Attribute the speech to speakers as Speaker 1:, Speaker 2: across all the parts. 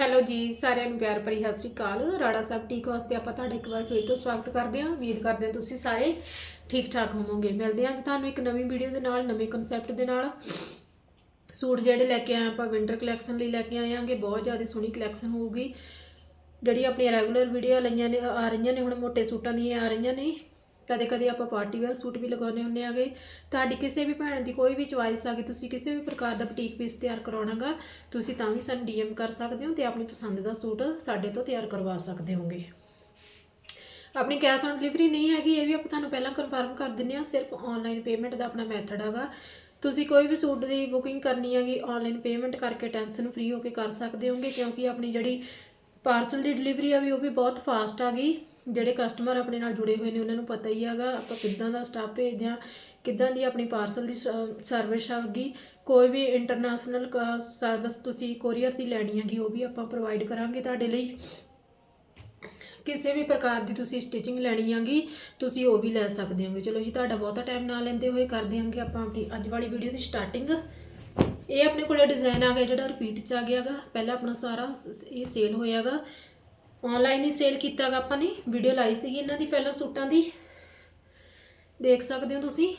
Speaker 1: Hello ਜੀ, ਸਾਰਿਆਂ ਨੂੰ ਪਿਆਰ ਭਰੀ ਸਤਿ ਸ਼੍ਰੀ ਅਕਾਲ। ਰਾੜਾ ਸਾਹਿਬ ਟੀਕ ਵਾਸਤੇ ਆਪਾਂ ਤੁਹਾਡਾ ਇੱਕ ਵਾਰ ਫਿਰ ਤੋਂ ਸਵਾਗਤ ਕਰਦੇ ਹਾਂ। ਉਮੀਦ ਕਰਦੇ ਹਾਂ ਤੁਸੀਂ ਸਾਰੇ ਠੀਕ ਠਾਕ ਹੋਵੋਗੇ। ਮਿਲਦੇ ਹਾਂ ਅੱਜ ਤੁਹਾਨੂੰ ਇੱਕ ਨਵੀਂ ਵੀਡੀਓ ਦੇ ਨਾਲ, ਨਵੇਂ ਕਨਸੈਪਟ ਦੇ ਨਾਲ। ਸੂਟ ਜਿਹੜੇ ਲੈ ਕੇ ਆਏ ਆਪਾਂ ਵਿੰਟਰ ਕਲੈਕਸ਼ਨ ਲਈ ਲੈ ਕੇ ਆਏ ਆਂਗੇ ਬਹੁਤ ਜ਼ਿਆਦਾ ਸੋਹਣੀ ਕਲੈਕਸ਼ਨ ਹੋਊਗੀ। ਜਿਹੜੀ ਆਪਣੀਆਂ ਰੈਗੂਲਰ ਵੀਡੀਓ ਲਈਆਂ ਨੇ, ਆ ਰਹੀਆਂ ਨੇ, ਹੁਣ ਮੋਟੇ ਸੂਟਾਂ ਦੀਆਂ ਆ ਰਹੀਆਂ ਨੇ। ਕਦੇ ਕਦੇ ਆਪਾਂ ਪਾਰਟੀ ਵੇਅਰ ਸੂਟ ਵੀ ਲਗਾਉਣੇ ਹੁੰਦੇ ਆਗੇ। ਤੁਹਾਡੀ ਕਿਸੇ ਵੀ ਭੈਣ ਦੀ ਕੋਈ ਵੀ ਚੁਆਇਸ ਆ ਗਈ, ਤੁਸੀਂ ਕਿਸੇ ਵੀ ਪ੍ਰਕਾਰ ਦਾ ਬੁਟੀਕ ਪੀਸ ਤਿਆਰ ਕਰਾਉਣਾਗਾ, ਤੁਸੀਂ ਤਾਂ ਵੀ ਸਾਨੂੰ ਡੀਐਮ ਕਰ ਸਕਦੇ ਹੋ ਤੇ ਆਪਣੀ ਪਸੰਦ ਦਾ ਸੂਟ ਸਾਡੇ ਤੋਂ ਤਿਆਰ ਕਰਵਾ ਸਕਦੇ ਹੋਗੇ। ਆਪਣੀ ਕੈਸ਼ ਔਨ ਡਿਲੀਵਰੀ ਨਹੀਂ ਹੈਗੀ, ਇਹ ਵੀ ਆਪਾਂ ਤੁਹਾਨੂੰ ਪਹਿਲਾਂ ਕਨਫਰਮ ਕਰ ਦਿੰਨੇ ਆ ਸਿਰਫ ਆਨਲਾਈਨ ਪੇਮੈਂਟ ਦਾ ਆਪਣਾ ਮੈਥਡ ਹੈਗਾ ਤੁਸੀਂ ਕੋਈ ਵੀ ਸੂਟ ਦੀ ਬੁਕਿੰਗ ਕਰਨੀ ਹੈਗੀ ਆਨਲਾਈਨ ਪੇਮੈਂਟ ਕਰਕੇ ਟੈਨਸ਼ਨ ਫ੍ਰੀ ਹੋ ਕੇ ਕਰ ਸਕਦੇ ਹੋਗੇ, ਕਿਉਂਕਿ ਆਪਣੀ ਜਿਹੜੀ ਪਾਰਸਲ ਦੀ ਡਿਲੀਵਰੀ ਆ ਵੀ ਉਹ ਵੀ ਬਹੁਤ ਫਾਸਟ ਆ ਗਈ। ਜਿਹੜੇ ਕਸਟਮਰ ਆਪਣੇ ਨਾਲ ਜੁੜੇ ਹੋਏ ਨੇ, ਉਹਨਾਂ ਨੂੰ ਪਤਾ ਹੀ ਹੈਗਾ ਆਪਾਂ ਕਿੱਦਾਂ ਦਾ ਸਟਾਫ ਭੇਜਦੇ ਆ ਕਿੱਦਾਂ ਦੀ ਆਪਣੀ ਪਾਰਸਲ ਦੀ ਸਰਵਿਸ ਆਗੀ ਕੋਈ ਵੀ ਇੰਟਰਨੈਸ਼ਨਲ ਸਰਵਿਸ ਤੁਸੀਂ ਕੋਰੀਅਰ ਦੀ ਲੈਣੀ ਹੈਗੀ, ਉਹ ਵੀ ਆਪਾਂ ਪ੍ਰੋਵਾਈਡ ਕਰਾਂਗੇ ਤੁਹਾਡੇ ਲਈ। ਕਿਸੇ ਵੀ ਪ੍ਰਕਾਰ ਦੀ ਤੁਸੀਂ ਸਟਿਚਿੰਗ ਲੈਣੀ ਹੈਗੀ, ਤੁਸੀਂ ਉਹ ਵੀ ਲੈ ਸਕਦੇ ਹੋਗੇ। ਚਲੋ ਜੀ, ਤੁਹਾਡਾ ਬਹੁਤਾ ਟਾਈਮ ਨਾ ਲੈਂਦੇ ਹੋਏ ਕਰ ਦਿਆਂਗੇ ਆਪਾਂ ਆਪਣੀ ਅੱਜ ਵਾਲੀ ਵੀਡੀਓ ਦੀ ਸਟਾਰਟਿੰਗ ਇਹ ਆਪਣੇ ਕੋਲੇ ਡਿਜ਼ਾਈਨ ਆ ਗਿਆ ਜਿਹੜਾ ਰਿਪੀਟ ਚ ਆ ਗਿਆਗਾ। ਪਹਿਲਾਂ ਆਪਣਾ ਸਾਰਾ ਇਹ ਸੇਲ ਹੋਇਆਗਾ। ਆਨਲਾਈਨ ਹੀ ਸੇਲ ਕੀਤਾਗਾ ਆਪਾਂ ਨੇ। ਵੀਡੀਓ ਲਾਈ ਸੀਗੀ ਇਹਨਾਂ ਦੀ ਪਹਿਲਾਂ ਸੂਟਾਂ ਦੀ। ਦੇਖ ਸਕਦੇ ਹੋ ਤੁਸੀਂ।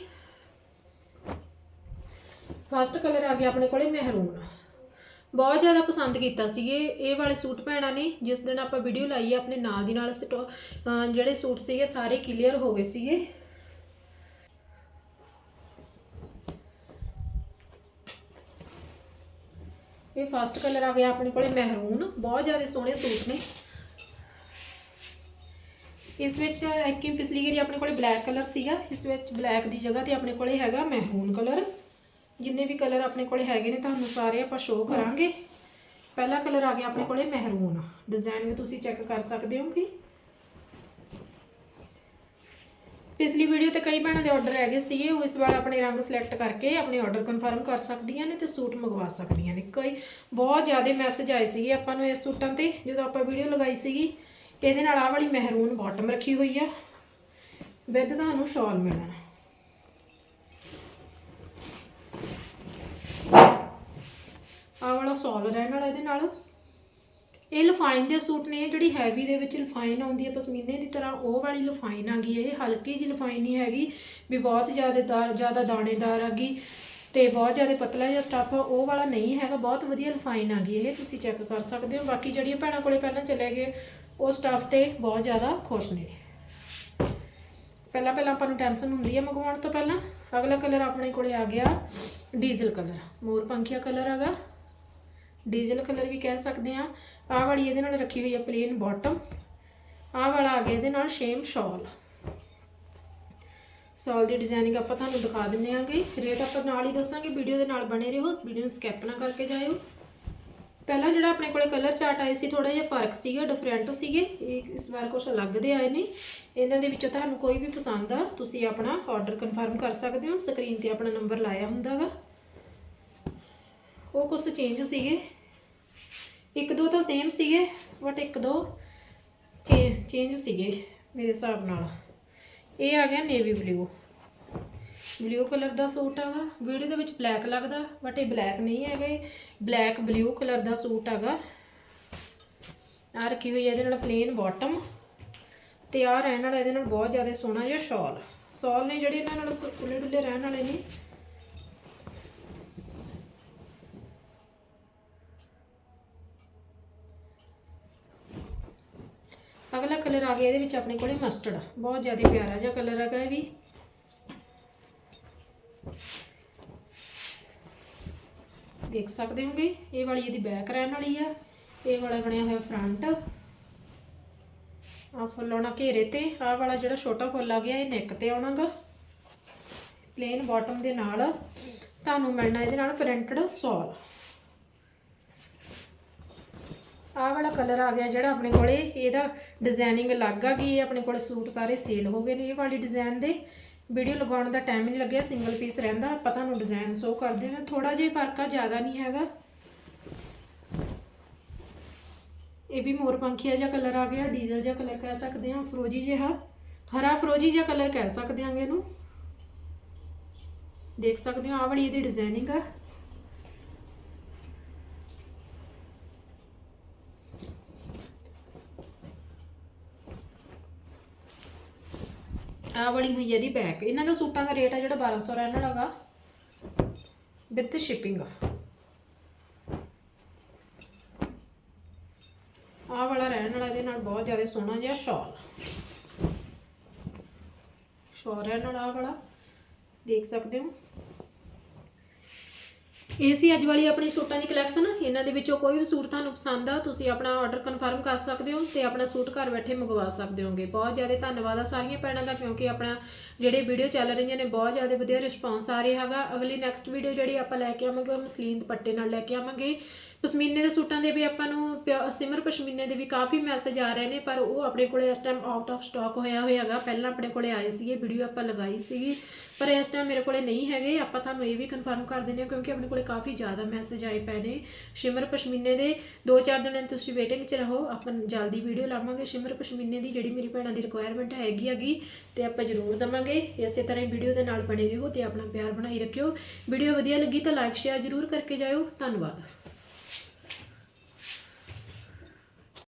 Speaker 1: ਫਸਟ ਕਲਰ ਆ ਗਿਆ ਆਪਣੇ ਕੋਲੇ ਮਹਿਰੂਨ। ਬਹੁਤ ਜ਼ਿਆਦਾ ਪਸੰਦ ਕੀਤਾ ਸੀਗੇ ਇਹ ਵਾਲੇ ਸੂਟ ਭੈਣਾਂ ਨੇ। ਜਿਸ ਦਿਨ ਆਪਾਂ ਵੀਡੀਓ ਲਾਈ ਆਪਣੇ ਨਾਲ ਦੀ ਨਾਲ ਸਟੋ- ਜਿਹੜੇ ਸੂਟ ਸੀਗੇ, ਸਾਰੇ ਕਲੀਅਰ ਹੋ ਗਏ ਸੀਗੇ। ਇਹ ਫਸਟ ਕਲਰ ਆ ਗਿਆ ਆਪਣੇ ਕੋਲੇ ਮਹਿਰੂਨ ਬਹੁਤ ਜ਼ਿਆਦਾ ਸੋਹਣੇ ਸੂਟ ਨੇ। ਇਸ ਵਿੱਚ ਇੱਕ ਹੀ ਪਿਛਲੀ ਵਾਰੀ ਆਪਣੇ ਕੋਲੇ ਬਲੈਕ ਕਲਰ ਸੀਗਾ, ਇਸ ਵਿੱਚ ਬਲੈਕ ਦੀ ਜਗ੍ਹਾ ਤੇ ਆਪਣੇ ਕੋਲੇ ਹੈਗਾ ਮਹਿਰੂਨ ਕਲਰ ਜਿੰਨੇ ਵੀ ਕਲਰ ਆਪਣੇ ਕੋਲੇ ਹੈਗੇ ਨੇ, ਤੁਹਾਨੂੰ ਸਾਰੇ ਆਪਾਂ ਸ਼ੋਅ ਕਰਾਂਗੇ। ਪਹਿਲਾ ਕਲਰ ਆ ਗਿਆ ਆਪਣੇ ਕੋਲੇ ਮਹਿਰੂਨ ਡਿਜ਼ਾਈਨ ਵੀ ਤੁਸੀਂ ਚੈੱਕ ਕਰ ਸਕਦੇ ਹੋ ਕਿ ਪਿਛਲੀ ਵੀਡੀਓ ਤੇ ਕਈ ਭੈਣਾਂ ਦੇ ਆਰਡਰ ਹੈਗੇ ਸੀਗੇ, ਉਹ ਇਸ ਵਾਰ ਆਪਣੇ ਰੰਗ ਸਿਲੈਕਟ ਕਰਕੇ ਆਪਣੇ ਆਰਡਰ ਕਨਫਰਮ ਕਰ ਸਕਦੀਆਂ ਨੇ ਤੇ ਸੂਟ ਮੰਗਵਾ ਸਕਦੀਆਂ ਨੇ। ਕਈ ਬਹੁਤ ਜ਼ਿਆਦਾ ਮੈਸੇਜ ਆਏ ਸੀਗੇ ਆਪਾਂ ਨੂੰ ਇਸ ਸੂਟਾਂ ਤੇ, ਜਦੋਂ ਆਪਾਂ ਵੀਡੀਓ ਲਗਾਈ ਸੀਗੀ, ਇਹਦੇ ਨਾਲ ਆਹ ਵਾਲੀ ਮਹਿਰੂਨ ਬਾਟਮ ਰੱਖੀ ਹੋਈ ਆ। ਵਿਦ ਤੁਹਾਨੂੰ ਸ਼ਾਲ ਮਿਲਣਾ। ਆਹ ਵਾਲਾ ਸ਼ਾਲ ਰਹਿਣ ਵਾਲਾ ਇਹਦੇ ਨਾਲ। ਇਹ ਲਫਾਈਨ ਦੇ ਸੂਟ ਨੇ ਜਿਹੜੀ ਹੈਵੀ ਦੇ ਵਿੱਚ ਲਫਾਈਨ ਆਉਂਦੀ ਹੈ ਪਸ਼ਮੀਨੇ ਦੀ ਤਰ੍ਹਾਂ, ਉਹ ਵਾਲੀ ਲਫਾਈਨ ਆ ਗਈ ਇਹ ਹਲਕੀ ਜਿਹੀ ਲਫਾਈਨ ਨਹੀਂ ਹੈਗੀ, ਵੀ ਬਹੁਤ ਜ਼ਿਆਦਾ ਦਾ- ਜ਼ਿਆਦਾ ਦਾਣੇਦਾਰ ਆ ਗਈ ਤੇ ਬਹੁਤ ਜ਼ਿਆਦਾ ਪਤਲਾ ਜਿਹਾ ਸਟੱਫ ਆ, ਉਹ ਵਾਲਾ ਨਹੀਂ ਹੈਗਾ, ਬਹੁਤ ਵਧੀਆ ਲਫਾਈਨ ਆ ਗਈ ਇਹ ਤੁਸੀਂ ਚੈੱਕ ਕਰ ਸਕਦੇ ਹੋ। ਬਾਕੀ ਜਿਹੜੀਆਂ ਭੈਣਾਂ ਕੋਲੇ ਪਹਿਲਾਂ ਚਲੇ ਗਏ, ਉਹ ਸਟੱਫ ਤੇ ਬਹੁਤ ਜ਼ਿਆਦਾ ਖੁਸ਼ ਨੇ। ਪਹਿਲਾਂ ਪਹਿਲਾਂ ਆਪਾਂ ਨੂੰ ਟੈਨਸ਼ਨ ਹੁੰਦੀ ਹੈ ਮੰਗਵਾਉਣ ਤੋਂ ਪਹਿਲਾਂ, ਅਗਲਾ ਕਲਰ ਆਪਣੇ ਕੋਲੇ ਆ ਗਿਆ ਡੀਜ਼ਲ ਕਲਰ ਮੋਰ ਪੰਖੀਆ ਕਲਰ ਹੈਗਾ। ਡੀਜ਼ਲ ਕਲਰ ਵੀ ਕਹਿ ਸਕਦੇ ਆ ਆਹ ਵਾਲੀ ਇਹਦੇ ਨਾਲ ਰੱਖੀ ਹੋਈ ਆ ਪਲੇਨ ਬਾਟਮ ਆਹ ਵਾਲਾ ਆ ਗਿਆ ਇਹਦੇ ਨਾਲ ਸ਼ੇਮ ਸ਼ਾਲ ਸ਼ਾਲ ਦੀ ਡਿਜ਼ਾਈਨਿੰਗ ਆਪਾਂ ਤੁਹਾਨੂੰ ਦਿਖਾ ਦਿੰਨੇ ਆਂਗੇ ਰੇਟ ਆਪਾਂ ਨਾਲ ਹੀ ਦੱਸਾਂਗੇ ਵੀਡੀਓ ਦੇ ਨਾਲ ਬਣੇ ਰਹੋ। ਵੀਡੀਓ ਨੂੰ ਸਕਿਪ ਨਾ ਕਰਕੇ ਜਾਇਓ। ਪਹਿਲਾਂ ਜਿਹੜਾ ਆਪਣੇ ਕੋਲੇ ਕਲਰ ਚਾਰਟ ਆਏ ਸੀ ਥੋੜਾ ਜਿਹਾ ਫ਼ਰਕ ਸੀਗਾ ਡਿਫਰੈਂਟ ਸੀਗੇ। ਇਹ ਇਸ ਵਾਰ ਕੁਝ ਅਲੱਗ ਦੇ ਆਏ ਨੇ। ਇਹਨਾਂ ਦੇ ਵਿੱਚੋਂ ਤੁਹਾਨੂੰ ਕੋਈ ਵੀ ਪਸੰਦ ਆ, ਤੁਸੀਂ ਆਪਣਾ ਆਰਡਰ ਕਨਫਰਮ ਕਰ ਸਕਦੇ ਹੋ। ਸਕਰੀਨ ਤੇ ਆਪਣਾ ਨੰਬਰ ਲਾਇਆ ਹੁੰਦਾਗਾ। ਉਹ ਕੁਝ ਚੇਂਜ ਸੀਗੇ। ਇੱਕ ਦੋ ਤਾਂ ਸੇਮ ਸੀਗੇ ਬਟ ਇੱਕ ਦੋ ਚੇਂਜ ਸੀਗੇ ਮੇਰੇ ਹਿਸਾਬ ਨਾਲ। ਇਹ ਆ ਗਿਆ ਨੇਵੀ ਬਲੂ ਬਲੂ ਕਲਰ ਦਾ ਸੂਟ ਹੈਗਾ ਵੀਡੀਓ ਦੇ ਵਿੱਚ ਬਲੈਕ ਲੱਗਦਾ ਬਟ ਇਹ ਬਲੈਕ ਨਹੀਂ ਹੈਗਾ ਇਹ। ਬਲੈਕ ਬਲੂ ਕਲਰ ਦਾ ਸੂਟ ਹੈਗਾ ਆ ਰੱਖੀ ਹੋਈ ਹੈ ਇਹਦੇ ਨਾਲ ਪਲੇਨ ਬਾਟਮ ਤੇ ਆ ਰਹਿਣ ਵਾਲਾ ਇਹਦੇ ਨਾਲ ਬਹੁਤ ਜ਼ਿਆਦਾ ਸੋਹਣਾ ਜਿਹਾ ਸ਼ਾਲ ਸ਼ਾਲ ਨੇ ਜਿਹੜੇ ਇਹਨਾਂ ਨਾਲ ਖੁੱਲੇ ਡੁੱਲੇ ਰਹਿਣ ਵਾਲੇ ਨੇ ਅਗਲਾ ਕਲਰ ਆ ਗਿਆ ਇਹਦੇ ਵਿੱਚ ਆਪਣੇ ਕੋਲੇ ਮਸਟਰਡ ਬਹੁਤ ਜ਼ਿਆਦਾ ਪਿਆਰਾ ਜਿਹਾ ਕਲਰ ਹੈਗਾ ਇਹ ਵੀ। ਦੇਖ ਸਕਦੇ ਹੋਗੇ, ਇਹ ਵਾਲੀ ਇਹਦੀ ਬੈਕ ਰਹਿਣ ਵਾਲੀ ਆ। ਇਹ ਵਾਲਾ ਬਣਿਆ ਹੋਇਆ ਫਰੰਟ ਆ ਫੁੱਲ ਆਉਣਾ ਘੇਰੇ ਤੇ। ਆਹ ਵਾਲਾ ਜਿਹੜਾ ਛੋਟਾ ਫੁੱਲ ਆ ਗਿਆ, ਇਹ ਨੈਕ ਤੇ ਆਉਣਾਗਾ। ਪਲੇਨ ਬਾਟਮ ਦੇ ਨਾਲ। ਤੁਹਾਨੂੰ ਮਿਲਣਾ ਇਹਦੇ ਨਾਲ ਪ੍ਰਿੰਟਡ ਸੌਲ ਆਹ ਵਾਲਾ ਕਲਰ ਆ ਗਿਆ ਜਿਹੜਾ ਆਪਣੇ ਕੋਲੇ। ਇਹਦਾ ਡਿਜ਼ਾਈਨਿੰਗ ਅਲੱਗ ਆ ਗਈ, ਇਹ ਆਪਣੇ ਕੋਲੇ ਸੂਟ ਸਾਰੇ ਸੇਲ ਹੋ ਗਏ ਨੇ ਇਹ ਵਾਲੀ ਡਿਜ਼ਾਈਨ ਦੇ। ਵੀਡੀਓ ਲਗਾਉਣ ਦਾ ਟਾਈਮ ਨਹੀਂ ਲੱਗਿਆ ਸਿੰਗਲ ਪੀਸ ਰਹਿੰਦਾ, ਆਪਾਂ ਤੁਹਾਨੂੰ ਡਿਜ਼ਾਈਨ ਸ਼ੋ ਕਰਦੇ ਹਾਂ। ਥੋੜਾ ਜਿਹਾ ਫ਼ਰਕ ਆ, ਜ਼ਿਆਦਾ ਨਹੀਂ ਹੈਗਾ। ਇਹ ਵੀ ਮੋਰ ਪੰਖੀਆ ਜਿਹਾ ਕਲਰ ਆ ਗਿਆ ਡੀਜ਼ਲ ਜਿਹਾ ਕਲਰ ਕਹਿ ਸਕਦੇ ਹਾਂ, ਫਰੋਜੀ ਜਿਹਾ, ਹਰਾ ਫਰੋਜੀ ਜਿਹਾ ਕਲਰ ਕਹਿ ਸਕਦੇ ਹਾਂਗੇ ਇਹਨੂੰ। ਦੇਖ ਸਕਦੇ ਹੋ, ਆਹ ਵਾਲੀ ਇਹਦੀ ਡਿਜ਼ਾਈਨਿੰਗ ਆ। ਆ ਵਾਲੀ ਹੋਈ ਹੈ ਇਹਦੀ ਬੈਕ ਇਹਨਾਂ ਦਾ ਸੂਟਾਂ ਦਾ ਰੇਟ ਹੈ ਜਿਹੜਾ 1200 ਰਹਿਣ ਵਾਲਾ ਗਾ। ਵਿਦ ਸ਼ਿਪਿੰਗ ਆਹ ਵਾਲਾ ਰਹਿਣ ਵਾਲਾ, ਇਹਦੇ ਨਾਲ ਬਹੁਤ ਜ਼ਿਆਦਾ ਸੋਹਣਾ ਜਿਹਾ ਸ਼ਾਲ ਸ਼ਾਲ ਰਹਿਣ ਵਾਲਾ ਆਹ ਵਾਲਾ। ਦੇਖ ਸਕਦੇ ਹੋ? ਇਹ ਸੀ ਅੱਜ ਵਾਲੀ ਆਪਣੀ ਸੂਟਾਂ ਦੀ ਕਲੈਕਸ਼ਨ ਇਹਨਾਂ ਦੇ ਵਿੱਚੋਂ ਕੋਈ ਵੀ ਸੂਟ ਤੁਹਾਨੂੰ ਪਸੰਦ ਆ, ਤੁਸੀਂ ਆਪਣਾ ਆਰਡਰ ਕਨਫਰਮ ਕਰ ਸਕਦੇ ਹੋ ਤੇ ਆਪਣਾ ਸੂਟ ਘਰ ਬੈਠੇ ਮੰਗਵਾ ਸਕਦੇ ਹੋਗੇ। ਬਹੁਤ ਜ਼ਿਆਦਾ ਧੰਨਵਾਦ ਆ ਸਾਰੀਆਂ ਭੈਣਾਂ ਦਾ, ਕਿਉਂਕਿ ਆਪਣਾ ਜਿਹੜੇ ਵੀਡੀਓ ਚੱਲ ਰਹੀਆਂ ਨੇ, ਬਹੁਤ ਜ਼ਿਆਦਾ ਵਧੀਆ ਰਿਸਪਾਂਸ ਆ ਰਿਹਾ ਹੈਗਾ। ਅਗਲੀ ਨੈਕਸਟ ਵੀਡੀਓ ਜਿਹੜੀ ਆਪਾਂ ਲੈ ਕੇ ਆਵਾਂਗੇ, ਉਹ ਮਸਲੀਨ ਦੁਪੱਟੇ ਨਾਲ ਲੈ ਕੇ ਆਵਾਂਗੇ। ਪਸ਼ਮੀਨੇ ਦੇ ਸੂਟਾਂ ਦੇ ਵੀ ਆਪਾਂ ਨੂੰ ਪਿਆ- ਸਿਮਰ ਪਸ਼ਮੀਨੇ ਦੇ ਵੀ ਕਾਫੀ ਮੈਸੇਜ ਆ ਰਹੇ ਨੇ, ਪਰ ਉਹ ਆਪਣੇ ਕੋਲੇ ਇਸ ਟਾਈਮ ਆਊਟ ਆਫ ਸਟਾਕ ਹੋਇਆ ਹੋਇਆ ਹੈਗਾ। ਪਹਿਲਾਂ ਆਪਣੇ ਕੋਲੇ ਆਏ ਸੀਗੇ ਵੀਡੀਓ ਆਪਾਂ ਲਗਾਈ ਸੀਗੀ, ਪਰ ਇਸ ਟਾਈਮ ਮੇਰੇ ਕੋਲੇ ਨਹੀਂ ਹੈਗੇ। ਆਪਾਂ ਤੁਹਾਨੂੰ ਇਹ ਵੀ ਕਨਫਰਮ ਕਰ ਦਿੰਦੇ ਹਾਂ, ਕਿਉਂਕਿ ਆਪਣੇ ਕੋਲੇ ਕਾਫੀ ਜ਼ਿਆਦਾ ਮੈਸੇਜ ਆਏ ਪਏ ਨੇ। ਸ਼ਿਮਰ ਪਸ਼ਮੀਨੇ ਦੇ 2-4 ਦਿਨ ਤੁਸੀਂ ਵੇਟਿੰਗ 'ਚ ਰਹੋ, ਆਪਾਂ ਜਲਦੀ ਵੀਡੀਓ ਲਾਵਾਂਗੇ। ਸ਼ਿਮਰ ਪਸ਼ਮੀਨੇ ਦੀ ਜਿਹੜੀ ਮੇਰੀ ਭੈਣਾਂ ਦੀ ਰਿਕੁਆਇਰਮੈਂਟ ਹੈਗੀ ਹੈਗੀ, ਤੇ ਆਪਾਂ ਜ਼ਰੂਰ ਦਵਾਂਗੇ। ਇਸੇ ਤਰ੍ਹਾਂ ਹੀ ਵੀਡੀਓ ਦੇ ਨਾਲ ਬਣੇ ਰਹੋ ਤੇ ਆਪਣਾ ਪਿਆਰ ਬਣਾਈ ਰੱਖਿਓ। ਵੀਡੀਓ ਵਧੀਆ ਲੱਗੀ ਤਾਂ ਲਾਈਕ ਸ਼ੇਅਰ ਜ਼ਰੂਰ ਕਰਕੇ ਜਾਇਓ। ਧੰਨਵਾਦ।